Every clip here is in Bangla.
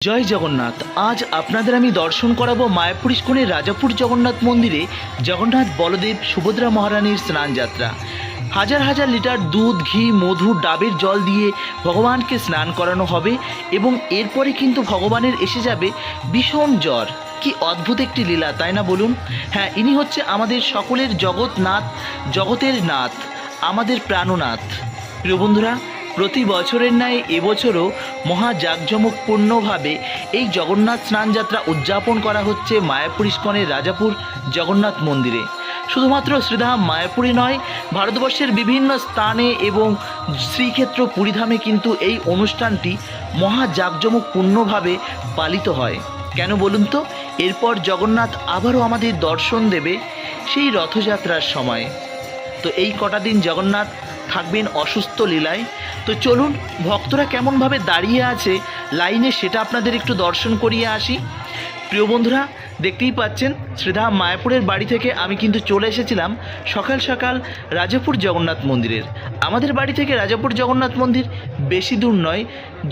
জয় জগন্নাথ। আজ আপনাদের আমি দর্শন করাবো মায়াপুর ইস্কনের রাজাপুর জগন্নাথ মন্দিরে জগন্নাথ বলদেব সুভদ্রা মহারানীর স্নান যাত্রা হাজার হাজার লিটার দুধ, ঘি, মধু, ডাবের জল দিয়ে ভগবানকে স্নান করানো হবে এবং এরপরে কিন্তু ভগবানের এসে যাবে ভীষণ জ্বর। কি অদ্ভুত একটি লীলা, তাই না বলুন? হ্যাঁ ইনি হচ্ছে আমাদের সকলের জগৎনাথ, জগতের নাথ, আমাদের প্রাণনাথ। প্রিয় বন্ধুরা প্রতি বছরের ন্যায় এবছরও মহা জাঁকজমকপূর্ণভাবে এই জগন্নাথ স্নান যাত্রা উদযাপন করা হচ্ছে মায়াপুর ইস্কনের রাজাপুর জগন্নাথ মন্দিরে। শুধুমাত্র শ্রীধাম মায়াপুরই নয়, ভারতবর্ষের বিভিন্ন স্থানে এবং শ্রীক্ষেত্র পুরীধামে কিন্তু এই অনুষ্ঠানটি মহা জাঁকজমকপূর্ণভাবে পালিত হয়। কেন বলুন তো? এরপর জগন্নাথ আবারও আমাদের দর্শন দেবে সেই রথযাত্রার সময়। তো এই কটা দিন জগন্নাথ থাকবেন অসুস্থ লীলায়। তো চলুন, ভক্তরা কেমনভাবে দাঁড়িয়ে আছে লাইনে সেটা আপনাদের একটু দর্শন করিয়ে আসি। প্রিয় বন্ধুরা, দেখতেই পাচ্ছেন শ্রীধাম মায়াপুরের বাড়ি থেকে আমি কিন্তু চলে এসেছিলাম সকাল সকাল রাজাপুর জগন্নাথ মন্দিরের। আমাদের বাড়ি থেকে রাজাপুর জগন্নাথ মন্দির বেশি দূর নয়।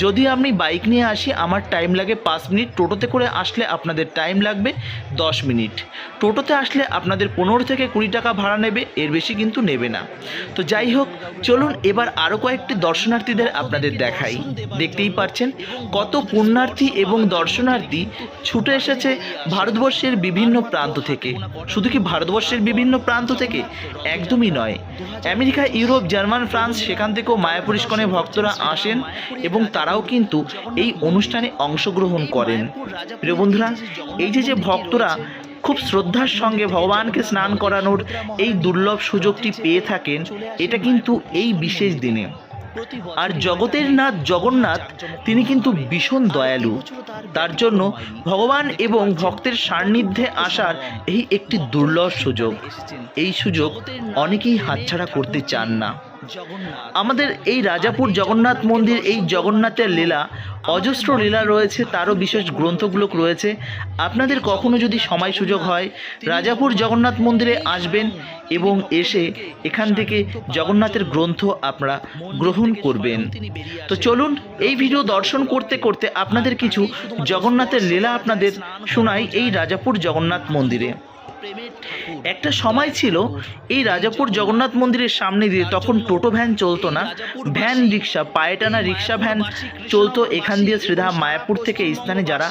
যদি আপনি বাইক নিয়ে আসি, আমার টাইম লাগে পাঁচ মিনিট। টোটোতে করে আসলে আপনাদের টাইম লাগবে দশ মিনিট। টোটোতে আসলে আপনাদের পনেরো থেকে কুড়ি টাকা ভাড়া নেবে, এর বেশি কিন্তু নেবে না। তো যাই হোক, চলুন এবার আরও কয়েকটি দর্শনার্থীদের আপনাদের দেখাই। দেখতেই পাচ্ছেন, কত পুণ্যার্থী এবং দর্শনার্থী ছুটে এসেছে ভারতবর্ষের বিভিন্ন প্রান্ত থেকে। শুধু কি ভারতবর্ষের বিভিন্ন প্রান্ত থেকে? একদমই নয়। আমেরিকা, ইউরোপ, জার্মান, ফ্রান্স, সেখান থেকেও মায়াপুর ইস্কনে ভক্তরা আসেন এবং তারাও কিন্তু এই অনুষ্ঠানে অংশগ্রহণ করেন। প্রিয় বন্ধুরা, এই যে যে ভক্তরা খুব শ্রদ্ধার সঙ্গে ভগবানকে স্নান করানোর এই দুর্লভ সুযোগটি পেয়ে থাকেন, এটা কিন্তু এই বিশেষ দিনে। আর জগতের নাথ জগন্নাথ, তিনি কিন্তু ভীষণ দয়ালু। তার জন্য ভগবান এবং ভক্তের সান্নিধ্যে আসার এই একটি দুর্লভ সুযোগ। এই সুযোগ অনেকেই হাতছাড়া করতে চান না। আমাদের এই রাজাপুর জগন্নাথ মন্দির, এই জগন্নাথের লীলা, অজস্র লীলা রয়েছে, তারও বিশেষ গ্রন্থগুলো রয়েছে। আপনাদের কখনো যদি সময় সুযোগ হয়, রাজাপুর জগন্নাথ মন্দিরে আসবেন এবং এসে এখান থেকে জগন্নাথের গ্রন্থ আপনারা গ্রহণ করবেন। তো চলুন, এই ভিডিও দর্শন করতে করতে আপনাদের কিছু জগন্নাথের লীলা আপনাদের শোনাই এই রাজাপুর জগন্নাথ মন্দিরে। একটা সময় ছিল এই রাজাপুর জগন্নাথ মন্দিরের সামনে দিয়ে তখন টোটো ভ্যান চলতো না। ভ্যান রিক্সা পায়ে টানা রিক্সা ভ্যান চলতো এখান দিয়ে শ্রীধা মায়াপুর থেকে এই স্থানে যারা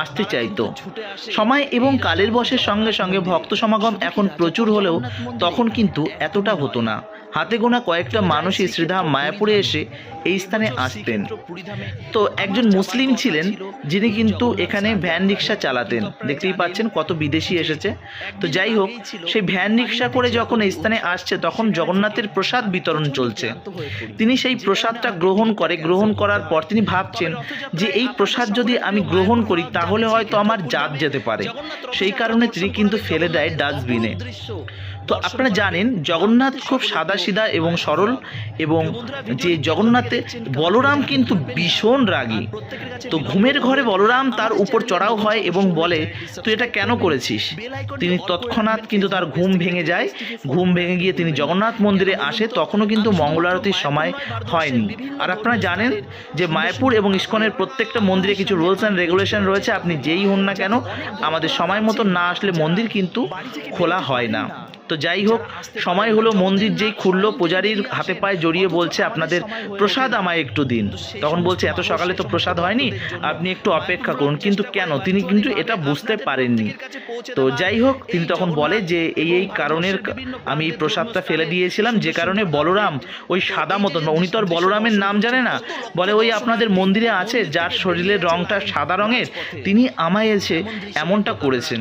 আসতে চাইতো। সময় এবং কালের বসের সঙ্গে সঙ্গে ভক্ত সমাগম এখন প্রচুর হলেও তখন কিন্তু এতটা হতো না। হাতে গোনা কয়েকটা মানুষই শ্রীধাম মায়াপুরে এসে এই স্থানে আসতেন। তো একজন মুসলিম ছিলেন, যিনি কিন্তু এখানে ভ্যান রিক্সা চালাতেন। দেখতেই পাচ্ছেন কত বিদেশি এসেছে। তো যাই হোক, সেই ভ্যান রিক্সা করে যখন এই স্থানে আসছে, তখন জগন্নাথের প্রসাদ বিতরণ চলছে। তিনি সেই প্রসাদটা গ্রহণ করে। গ্রহণ করার পর তিনি ভাবছেন যে এই প্রসাদ যদি আমি গ্রহণ করি, তাহলে হয়তো আমার জাত যেতে পারে। সেই কারণে তিনি কিন্তু ফেলে দেয় ডাস্টবিনে। তো আপনারা জানেন, জগন্নাথ খুব সাদা সিধা এবং সরল এবং যে জগন্নাথে বলরাম কিন্তু ভীষণ রাগী। তো ঘুমের ঘরে বলরাম তার উপর চড়াও হয় এবং বলে, তুই এটা কেন করেছিস? তিনি তৎক্ষণাৎ কিন্তু তার ঘুম ভেঙে যায়। ঘুম ভেঙে গিয়ে তিনি জগন্নাথ মন্দিরে আসে, তখনও কিন্তু মঙ্গল আরতির সময় হয়নি। আর আপনারা জানেন যে মায়াপুর এবং ইস্কনের প্রত্যেকটা মন্দিরে কিছু রুলস অ্যান্ড রেগুলেশন রয়েছে, আপনি যেই হন না কেন, আমাদের সময় মতো না আসলে মন্দির কিন্তু খোলা হয় না। তো যাই হোক, সময় হলো মন্দির যেই খুললো, পূজারীর হাতে পায়ে জড়িয়ে বলছে আপনাদের, প্রসাদ আমায় একটু দিন। তখন বলছে, এত সকালে তো প্রসাদ হয়নি, আপনি একটু অপেক্ষা করুন। কিন্তু কেন? তিনি কিন্তু এটা বুঝতে পারেননি। তো যাই হোক, তিনি তখন বলে যে, এই এই কারণের আমি এই প্রসাদটা ফেলে দিয়েছিলাম, যে কারণে বলরাম ওই সাদা মতন উনি তো আর বলরামের নাম জানে না, বলে ওই আপনাদের মন্দিরে আছে, যার শরীরের রংটা সাদা রঙের, তিনি আমায় এসে এমনটা করেছেন।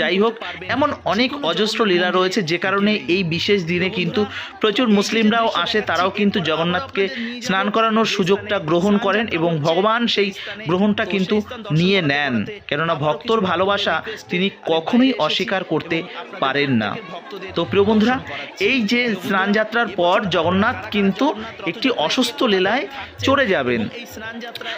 যাই হোক, এমন অনেক অজস্র লীলা রয়েছে যে কারণে এই বিশেষ দিনে কিন্তু প্রচুর মুসলিমরাও আসে, তারাও কিন্তু জগন্নাথকে স্নান করানোর সুযোগটা গ্রহণ করেন এবং ভগবান সেই গ্রহণটা কিন্তু নিয়ে নেন। কেননা ভক্তর ভালোবাসা তিনি কখনোই অস্বীকার করতে পারেন না। তো প্রিয় বন্ধুরা, এই যে স্নান যাত্রার পর জগন্নাথ কিন্তু একটি অসুস্থ লীলায় চড়ে যাবেন।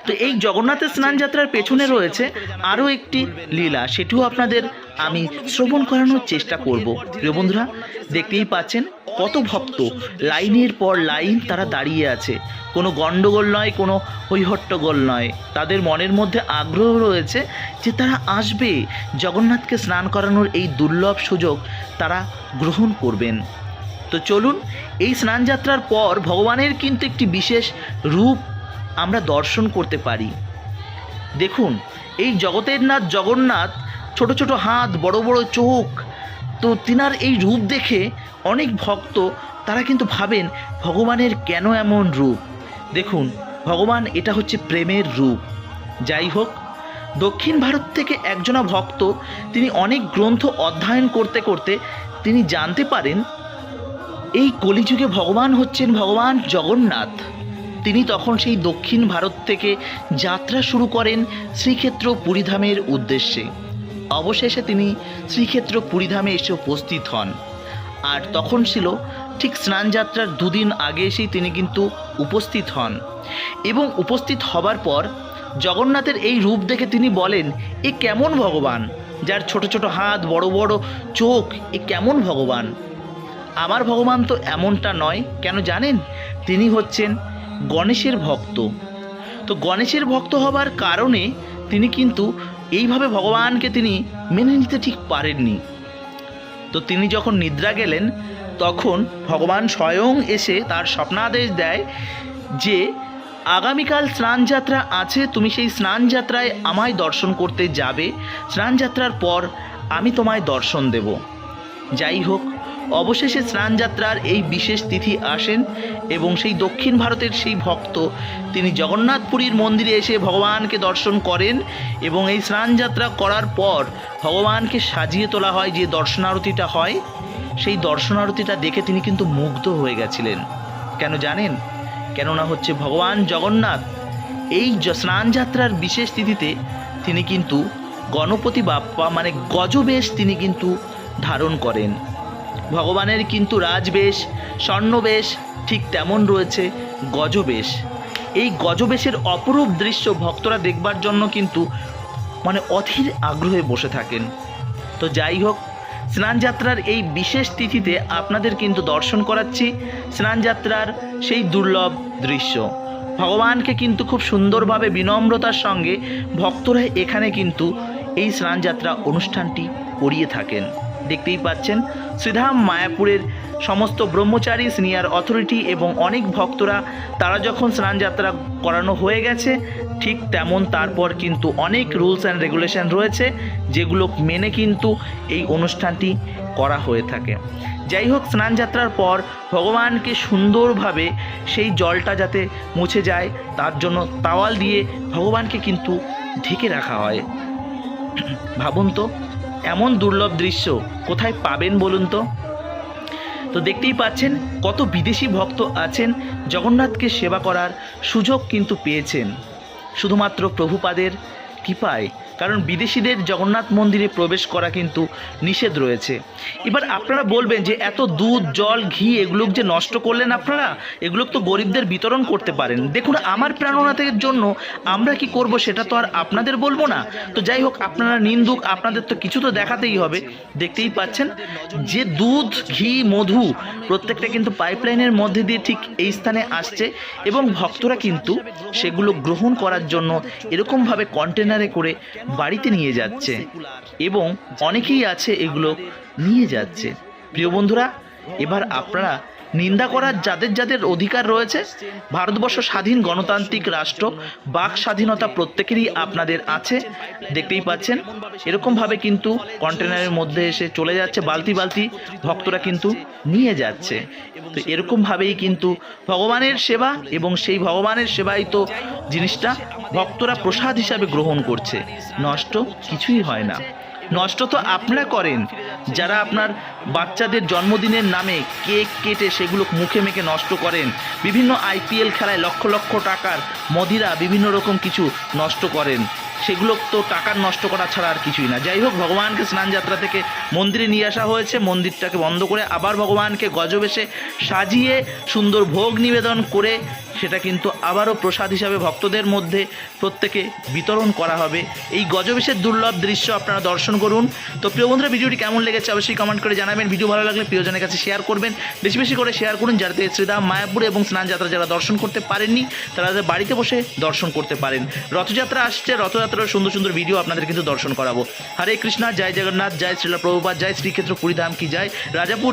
তো এই জগন্নাথের স্নান যাত্রার পেছনে রয়েছে আরও একটি লীলা, সেটিও আপনাদের আমি শ্রবণ করানোর চেষ্টা করব। প্রিয় বন্ধুরা, দেখতেই পাচ্ছেন কত ভক্ত। লাইনের পর লাইন তারা দাঁড়িয়ে আছে। কোনো গণ্ডগোল নয়, কোনো হৈহট্টগোল নয়। তাদের মনের মধ্যে আগ্রহ রয়েছে যে তারা আসবে। জগন্নাথকে স্নান করানোর এই দুর্লভ সুযোগ তারা গ্রহণ করবেন। তো চলুন, এই স্নানযাত্রার পর ভগবানের কিন্তু একটি বিশেষ রূপ আমরা দর্শন করতে পারি। দেখুন, এই জগতের নাথ জগন্নাথ ছোট ছোট হাত, বড় বড় চোখ। তো তিনার এই রূপ দেখে অনেক ভক্ত, তারা কিন্তু ভাবেন, ভগবানের কেন এমন রূপ? দেখুন, ভগবান এটা হচ্ছে প্রেমের রূপ। যাই হোক, দক্ষিণ ভারত থেকে একজনা ভক্ত, তিনি অনেক গ্রন্থ অধ্যয়ন করতে করতে তিনি জানতে পারেন, এই কলিযুগে ভগবান হচ্ছেন ভগবান জগন্নাথ। তিনি তখন সেই দক্ষিণ ভারত থেকে যাত্রা শুরু করেন শ্রীক্ষেত্র পুরীধামের উদ্দেশ্যে। অবশেষে তিনি শ্রীক্ষেত্র পুরীধামে এসে উপস্থিত হন। আর তখন ছিল, ঠিক স্নানযাত্রার দুদিন আগে এসেই তিনি কিন্তু উপস্থিত হন। এবং উপস্থিত হবার পর জগন্নাথের এই রূপ দেখে তিনি বলেন, এ কেমন ভগবান, যার ছোট ছোট হাত, বড় বড় চোখ, এ কেমন ভগবান? আমার ভগবান তো এমনটা নয়, কেন জানেন? তিনি হচ্ছেন গণেশের ভক্ত। তো গণেশের ভক্ত হবার কারণে তিনি কিন্তু এইভাবে ভগবানকে তিনি মেনে নিতে ঠিক পারেননি। তো তিনি যখন নিদ্রা গেলেন, তখন ভগবান স্বয়ং এসে তার স্বপ্নাদেশ দেয় যে, আগামীকাল স্নানযাত্রা আছে, তুমি সেই স্নানযাত্রায় আমায় দর্শন করতে যাবে। স্নানযাত্রার পর আমি তোমায় দর্শন দেব। যাই হোক অবশেষে স্নানযাত্রার এই বিশেষ তিথি আসেন এবং সেই দক্ষিণ ভারতের সেই ভক্ত, তিনি জগন্নাথপুরীর মন্দিরে এসে ভগবানকে দর্শন করেন এবং এই স্নানযাত্রা করার পর ভগবানকে সাজিয়ে তোলা হয় যে দর্শনারতিটা হয়, সেই দর্শনারতিটা দেখে তিনি কিন্তু মুগ্ধ হয়ে গেছিলেন। কেন জানেন? কেননা হচ্ছে ভগবান জগন্নাথ এই স্নানযাত্রার বিশেষ তিথিতে তিনি কিন্তু গণপতি বাপ্পা মানে গজবেশ তিনি কিন্তু ধারণ করেন। ভগবানের কিন্তু রাজবেশ, স্বর্ণবেশ ঠিক তেমন রয়েছে, গজবেশ। এই গজবেশের অপরূপ দৃশ্য ভক্তরা দেখবার জন্য কিন্তু মানে অধীর আগ্রহে বসে থাকেন। তো যাই হোক, স্নানযাত্রার এই বিশেষ তিথিতে আপনাদের কিন্তু দর্শন করাচ্ছি স্নানযাত্রার সেই দুর্লভ দৃশ্য। ভগবানকে কিন্তু খুব সুন্দরভাবে, বিনম্রতার সঙ্গে ভক্তরা এখানে কিন্তু এই স্নানযাত্রা অনুষ্ঠানটি করিয়ে থাকেন। দেখতেই পাচ্ছেন, শ্রীধাম মায়াপুরের সমস্ত ব্রহ্মচারী, সিনিয়র অথরিটি এবং অনেক ভক্তরা, তারা যখন স্নানযাত্রা করানো হয়ে গেছে, ঠিক তেমন তারপর কিন্তু অনেক রুলস অ্যান্ড রেগুলেশন রয়েছে, যেগুলো মেনে কিন্তু এই অনুষ্ঠানটি করা হয়ে থাকে। যাই হোক স্নানযাত্রার পর ভগবানকে সুন্দরভাবে সেই জলটা যাতে মুছে যায়, তার জন্য তাওয়াল দিয়ে ভগবানকে কিন্তু ঢেকে রাখা হয়। ভাবুন তো এমন দুর্লভ দৃশ্য কোথায় পাবেন বলুন তো? তো দেখতেই পাচ্ছেন কত বিদেশি ভক্ত আছেন, জগন্নাথকে সেবা করার সুযোগ কিন্তু পেয়েছেন। শুধুমাত্র প্রভুপাদের কৃপায় কারণ বিদেশিদের জগন্নাথ মন্দিরে প্রবেশ করা কিন্তু নিষেধ রয়েছে। এবার আপনারা বলবেন যে এত দুধ, জল, ঘি এগুলো যে নষ্ট করলেন আপনারা, এগুলো তো গরিবদের বিতরণ করতে পারেন। দেখুন, আমার প্রাণনাথের জন্য আমরা কি করব সেটা তো আর আপনাদের বলব না। তো যাই হোক, আপনারা নিন্দুক, আপনাদের তো কিছু তো দেখাতেই হবে। দেখতেই পাচ্ছেন, যে দুধ, ঘি, মধু প্রত্যেকটা কিন্তু পাইপলাইনের মধ্যে দিয়ে ঠিক এই স্থানে আসছে এবং ভক্তরা কিন্তু সেগুলো গ্রহণ করার জন্য এরকমভাবে কন্টেনারে করে বাড়িতে নিয়ে যাচ্ছে এবং অনেকেই আছে এগুলো নিয়ে যাচ্ছে। প্রিয় বন্ধুরা এবার আপনারা নিন্দা করার যাদের যাদের অধিকার রয়েছে, ভারতবর্ষ স্বাধীন গণতান্ত্রিক রাষ্ট্র, বাক স্বাধীনতা প্রত্যেকেরই আপনাদের আছে। দেখতেই পাচ্ছেন, এরকমভাবে কিন্তু কন্টেনারের মধ্যে এসে চলে যাচ্ছে, বালতি বালতি ভক্তরা কিন্তু নিয়ে যাচ্ছে। তো এরকমভাবেই কিন্তু ভগবানের সেবা এবং সেই ভগবানের সেবাই তো জিনিসটা ভক্তরা প্রসাদ হিসাবে গ্রহণ করছে। নষ্ট কিছুই হয় না। নষ্ট তো আপনারা করেন। যারা আপনার বাচ্চাদের জন্মদিনের নামে কেক কেটে সেগুলো মুখে মেখে নষ্ট করেন, বিভিন্ন আইপিএল খেলায় লক্ষ লক্ষ টাকার মদিরা বিভিন্ন রকম কিছু নষ্ট করেন। সেগুলো তো টাকার নষ্ট করা ছাড়া আর কিছুই না। যাই হোক, ভগবানকে স্নানযাত্রা থেকে মন্দিরে নিয়ে আসা হয়েছে। মন্দিরটাকে বন্ধ করে আবার ভগবানকে গজবেশে সাজিয়ে সুন্দর ভোগ নিবেদন করে সেটা কিন্তু আবারও প্রসাদ হিসাবে ভক্তদের মধ্যে প্রত্যেকে বিতরণ করা হবে। এই গজবেশের দুর্লভ দৃশ্য আপনারা দর্শন করুন। তো প্রিয় বন্ধুরা, ভিডিওটি কেমন লেগেছে অবশ্যই কমেন্ট করে জানাবেন। ভিডিও ভালো লাগলে প্রিয়জনের কাছে শেয়ার করবেন। বেশি বেশি করে শেয়ার করুন যাতে শ্রীধাম মায়াপুর এবং স্নান যাত্রা যারা দর্শন করতে পারেননি, তারা বাড়িতে বসে দর্শন করতে পারেন। রথযাত্রা আসছে, রথযাত্রার সুন্দর সুন্দর ভিডিও আপনাদের কিন্তু দর্শন করাবো। হরে কৃষ্ণা, জয় জগন্নাথ, জয় শ্রীলা প্রভুপাত, জয় শ্রীক্ষেত্র পুরীধাম কি জয়? রাজাপুর